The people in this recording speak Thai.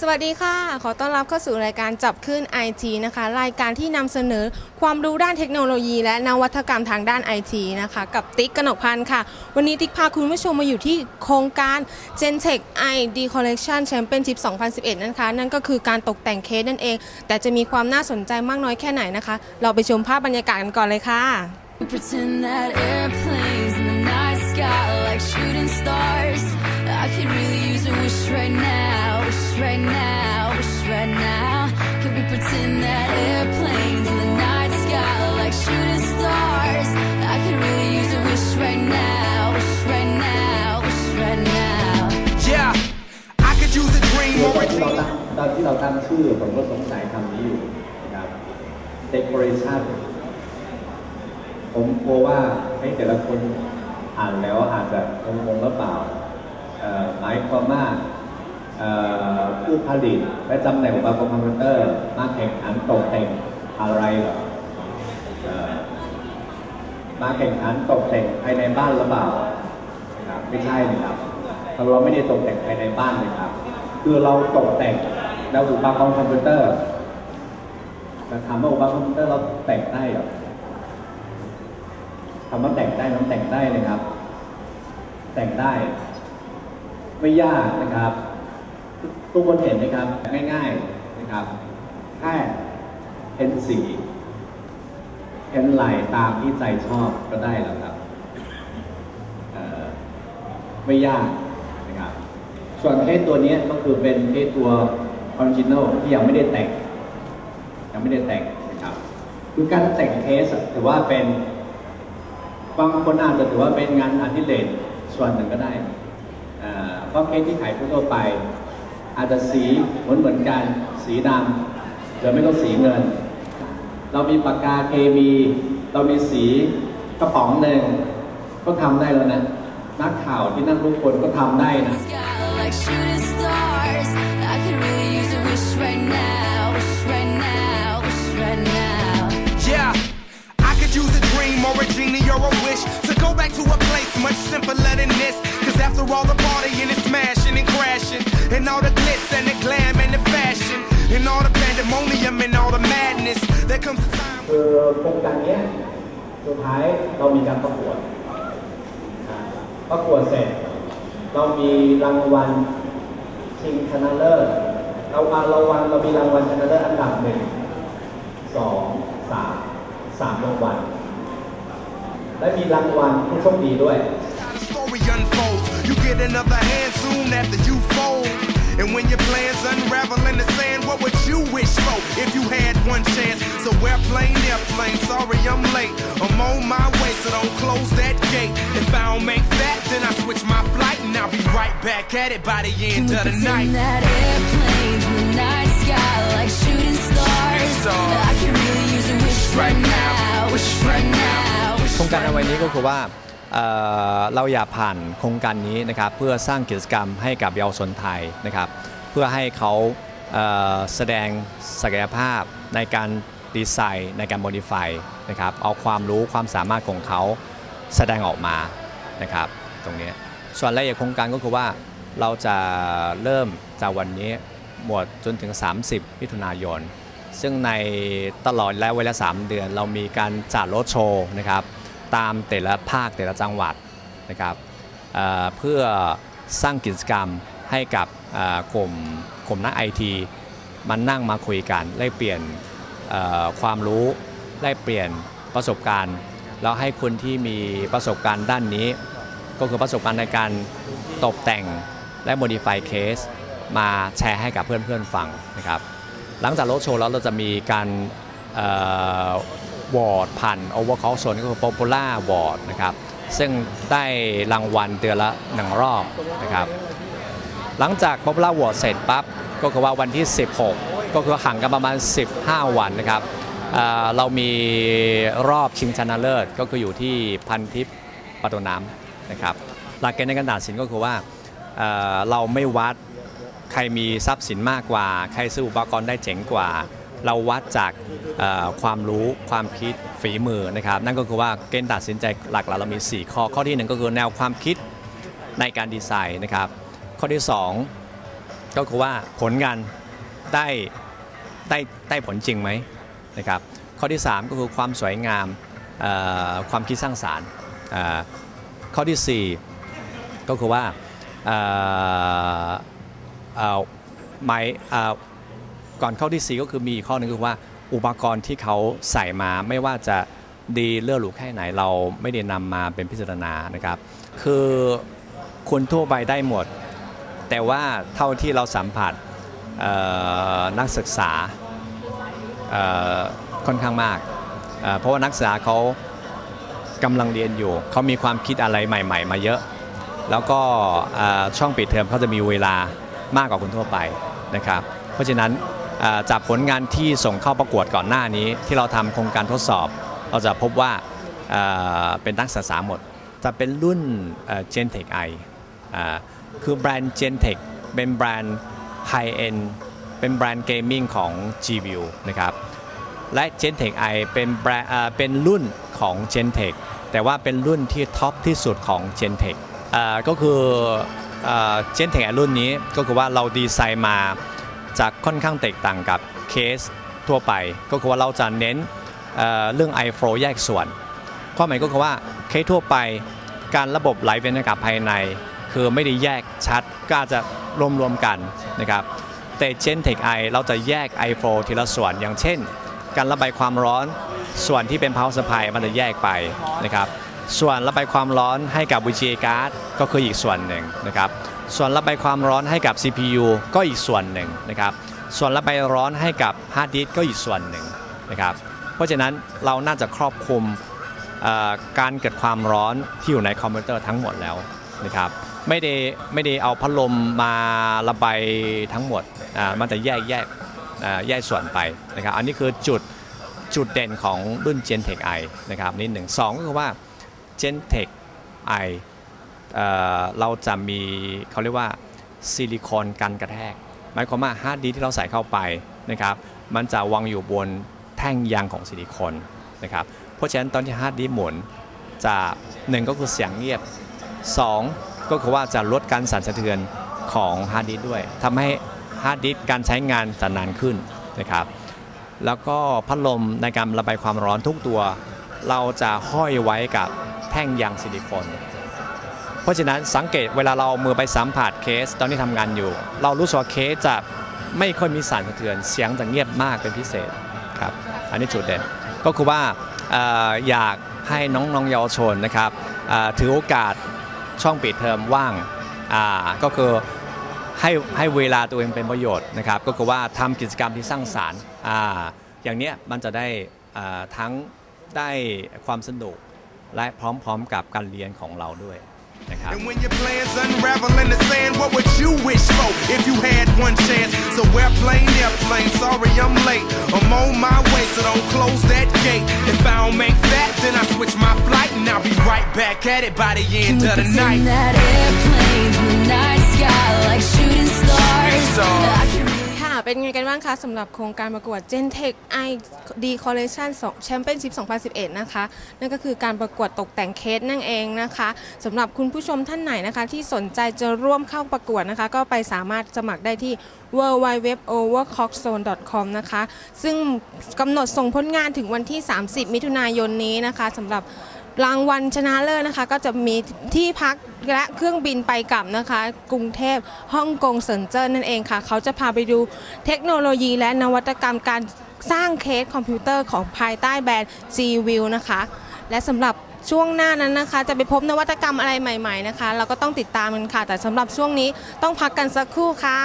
สวัสดีค่ะ ขอต้อนรับเข้าสู่รายการจับขึ้น IT นะคะ รายการที่นำเสนอความรู้ด้านเทคโนโลยี และนวัตกรรมทางด้าน IT นะคะ กับติ๊กกนกพันธ์ค่ะ วันนี้ติ๊กพาคุณผู้ชมมาอยู่ที่โครงการ Gentech ID Collection Championship 2011 นะคะ นั่นก็คือการตกแต่งเคสนั่นเอง แต่จะมีความน่าสนใจมากน้อยแค่ไหนนะคะ เราไปชมภาพบรรยากาศกันก่อนเลยค่ะ Pretend that airplanes in the night sky like shooting stars. I could really use a wish right now, wish right now, wish right now. Could we pretend that airplanes in the night sky are like shooting stars? I could really use a wish right now, wish right now, wish right now. Yeah, I could use a dream คือ or ตอน a ที่เรา dream. ตั้งตอนที่เราตั้งชื่อผมก็สงสัยคำนี้อยู่นะครับ decoration ผมกลัวว่าให้แต่ละคนอ่านแล้วอาจจะงงๆหรือเปล่าเอ่อหมายความว่าเอ่อ ผู้ผลิตและตำแหน่งอุปกรณ์คอมพิวเตอร์มาแข่งขันตกแต่งอะไรเหรอเอ่อมาแข่งขันตกแต่งภายในบ้านหรือเปล่าครับไม่ใช่นะครับเราไม่ได้ตกแต่งภายในบ้านเลยครับ คือเราตกแต่งแล้วอุปกรณ์คอมพิวเตอร์แต่ถามว่าอุปกรณ์คอมพิวเตอร์เราแต่งได้เหรอคำว่าแต่งได้มันแต่งได้นะครับ แต่งได้ ไม่ยากนะครับ ทุกคนเห็นไหมครับ ง่ายๆนะครับแค่เพ้นสีเพ้นลายตามที่ใจชอบก็ได้แล้วครับไม่ยากนะครับ ส่วนเคสตัวนี้ก็คือเป็นเคสตัวออริจินอลที่ยังไม่ได้แต่งยังไม่ได้แต่งนะครับ คือการแต่งเคสถือว่าเป็นบางคนอาจจะถือว่าเป็นงานอดิเรกส่วนหนึ่งก็ได้เพราะเคสที่ขายทั่วไป อาจจะสีเหมือนเหมือนกันสีดำหรือไม่ก็สีเงิน เรามีปากกาเคมี เรามีสีกระป๋องหนึ่งก็ทำได้แล้วนะ นักข่าวที่นั่งทุกคนก็ทำได้นะ คือโครงการเนี้ยสุดท้ายเรามีการประกวดอ่าประกวดเสร็จ เรามีรางวัลชิงชนะเลิศเราเอารางวัลเรามีรางวัลชนะเลิศอันดับหนึ่งสองสามสามรางวัลและมีรางวัลผู้โชคดีด้วย how the story unfolds. You get another hand soon after you fold. And when your plans unravel in the sand, what would you wish for if you had one chance? So airplane, airplane, sorry I'm late. I'm on my way, so don't close that gate. If I don't make that, then I switch my flight and I'll be right back at it by the Can end we of the pretend night. that airplanes in the night sky are like shooting stars? stars. I could really use a wish right now, wish right now, wish โครงการใน right วันนี้ก็ now. คือว่า เเราอยากผ่านโครงการนี้นะครับเพื่อสร้างกิจกรรมให้กับเยาวชนไทยนะครับเพื่อให้เขาเแสดงศักยภาพในการดีไซน์ในการโมดิฟายนะครับเอาความรู้ความสามารถของเขาแสดงออกมานะครับตรงนี้ส่วนรายละเอียดโครงการก็คือว่าเราจะเริ่มจากวันนี้หมดจนถึง 30 มิถุนายน ซึ่งในตลอดและเวลา 3 เดือน เรามีการจัดรถโชว์นะครับ ตามแต่ละภาคแต่ละจังหวัดนะครับเเพื่อสร้างกิจกรรมให้กับกลุ่มกลุ่มนักไอทีมานั่งมาคุยกันแลกเปลี่ยนความรู้แลกเปลี่ยนประสบการณ์แล้วให้คนที่มีประสบการณ์ด้านนี้ ก็คือประสบการณ์ในการตกแต่งและ modify case มาแชร์ให้กับเพื่อนๆฟังนะครับ หลังจากรถโชว์แล้วเราจะมีการ วอร์ดผ่าน Overclock Zone ก็คือ Popular w a r d นะครับซึ่งได้รางวัลเดือนละหนึ่งรอบนะครับหลังจาก Popular w a r d เสร็จปั๊บก็คือว่าวันที่ 16 ก็คือห่างกันประมาณ 15 วันนะครับเออเรามีรอบชิงชนะเลิศก็คืออยู่ที่พันทิพย์ปะตูน้ำนะครับหลักเกณฑ์ในการตัดสินก็คือว่าเออเราไม่วัดใครมีทรัพย์สินมากกว่า ใครซื้ออุปกรณ์ได้เจ๋งกว่า เราวัดจากความรู้ความคิดฝีมือนะครับ นั่นก็คือว่าเกณฑ์ตัดสินใจหลักๆเรามี 4 ข้อ ข้อที่ 1 ก็คือแนวความคิดในการดีไซน์นะครับ ข้อที่ก็คือว่าผลงานได้ได้ได้ผลจริงไหมนะครับ ข้อที่ 3 ก็คือความสวยงามความคิดสร้างสารรค์ข้อทีสี่4 ก็คือว่าเอ่ อเอ่อหมายเอ่อก่อนข้อที่ 4 ก็คือมีข้อหนึงคือว่าอุปกรณ์ที่เขาใส่มาไม่ว่าจะดีเลือหรูแค่ไหนเราไม่ได้นำมาเป็นพิจารณานะครับ คือคนทั่วไปได้หมด แต่ว่าเท่าที่เราสัมผัสนักศึกษาค่อนข้างมากเเพราะว่านักศึกษาเขากำลังเรียนอยู่ เขามีความคิดอะไรใหม่ ๆ มาเยอะ แล้วก็ช่องปิดเทอมเขาจะมีเวลามากกว่าคนทั่วไปนะครับ เพราะฉะนั้น จากผลงานที่ส่งเข้าประกวดก่อนหน้านี้ ที่เราทำโครงการทดสอบ เราจะพบว่าเป็นนักศึกษาหมด จะเป็นรุ่น Gentech i คือแบรนด์ Gentech เป็นแบรนด์ High End เป็นแบรนด์เกมมิ่งของ G-View นะครับและ Gentech i เป็นแบรนด์เป็นรุ่นของ Gentech แต่ว่าเป็นรุ่นที่ท็อปที่สุดของ Gentech ก็คือ Gentech i รุ่นนี้ก็คือว่าเราดีไซน์มา จากค่อนข้างแตกต่างกับเคสทั่วไป ก็คือว่าเราจะเน้นเเรื่อง iFlow แยกส่วน ความหมายก็คือว่าเคสทั่วไปการระบบไหลเวียนอากาศภายใน คือไม่ได้แยกชัดก็อาจจะรวมกันนะครับแต่ Gentech i เราจะแยก iFlow ทีละส่วนอย่างเช่น การระบายความร้อนส่วนที่เป็น power supply มันจะแยกไปนะครับ ส่วนระบายความร้อนให้กับ VGA card ก็คืออีกส่วนหนึ่งนะครับ ส่วนระบายความร้อนให้กับ CPU ก็อีกส่วนหนึ่งนะครับ ส่วนระบายร้อนให้กับ hard disk ก็อีกส่วนหนึ่งนะครับ เพราะฉะนั้นเราน่าจะครอบคลุมการเกิดความร้อนที่อยู่ในคอมพิวเตอร์ทั้งหมดแล้วนะครับไม่ได้ไม่ได้เอาพัดลมมาระบายทั้งหมดมันจะแยกแยกแยกส่วนไปนะครับ อันนี้คือจุดจุดเด่นของรุ่น Gentech i นะครับนี่หนึ่งสองก็คือว่า Gentech i เอ่อเราจะมีเขาเรียกว่าซิลิโคนกันกระแทก หมายความว่าฮาร์ดดิสที่เราใส่เข้าไปนะครับมันจะวางอยู่บนแท่งยางของซิลิโคนนะครับเพราะฉะนั้นตอนที่ฮาร์ดดิสหมุนจะหนึ่งก็คือเสียงเงียบ 2 ก็คือว่าจะลดการสั่นสะเทือนของฮาร์ดดิสด้วยทำให้ฮาร์ดดิสการใช้งานจะนานขึ้นนะครับแล้วก็พัดลมในการระบายความร้อนทุกตัว เราจะห้อยไว้กับ แท่งยางซิลิโคนเพราะฉะนั้นสังเกตเวลาเราเอามือไปสัมผัสเคส ตอนที่ทำงานอยู่ เรารู้สึกว่าเคสจะไม่ค่อยมีสั่นสะเทือนเสียงจะเงียบมากเป็นพิเศษครับอันนี้จุดเด่นก็คือว่าออยากให้น้องๆเยาวชนนะครับถือโอกาสช่องปิดเทอมว่างาก็คือให้ให้เวลาตัวเองเป็นประโยชน์นะครับ ก็คือว่าทำกิจกรรมที่สร้างสารรค์อย่างเนี้ยมันจะได้ทั้งได้ความสนุก และพร้อมๆกับการเรียนของเราด้วยนะครับ And when your plans unravel in the sand, what would you wish for if you had one chance? So airplane, airplane, sorry I'm late. I'm on my way, so don't close that gate. If I don't make that, then I switch my flight and I'll be right back at it by the end We of the pretend night. that airplanes in the night sky like shooting stars. stars. เป็นไงกันบ้างคะสำหรับโครงการประกวด Gentech i D Collection 2 Championship 2011 นะคะ นั่นก็คือการประกวดตกแต่งเคสนั่นเองนะคะสำหรับคุณผู้ชมท่านไหนนะคะ ที่สนใจจะร่วมเข้าประกวดนะคะ ก็ไปสามารถสมัครได้ที่ www.overclockzone.com นะคะ ซึ่งกำหนดส่งผลงานถึงวันที่ 30 มิถุนายนนี้นะคะสำหรับ รางวัลชนะเลิศนะคะ ก็จะมีที่พักและเครื่องบินไปกลับนะคะ กรุงเทพฮ่องกงเซินเจิ้นนั่นเองค่ะ เขาจะพาไปดูเทคโนโลยีและนวัตกรรมการสร้างเคสคอมพิวเตอร์ของภายใต้แบรนด์ G-View นะคะ และสำหรับช่วงหน้านั้นนะคะ จะไปพบนวัตกรรมอะไรใหม่ ๆนะคะ เราก็ต้องติดตามกันค่ะ แต่สำหรับช่วงนี้ต้องพักกันสักครู่ค่ะ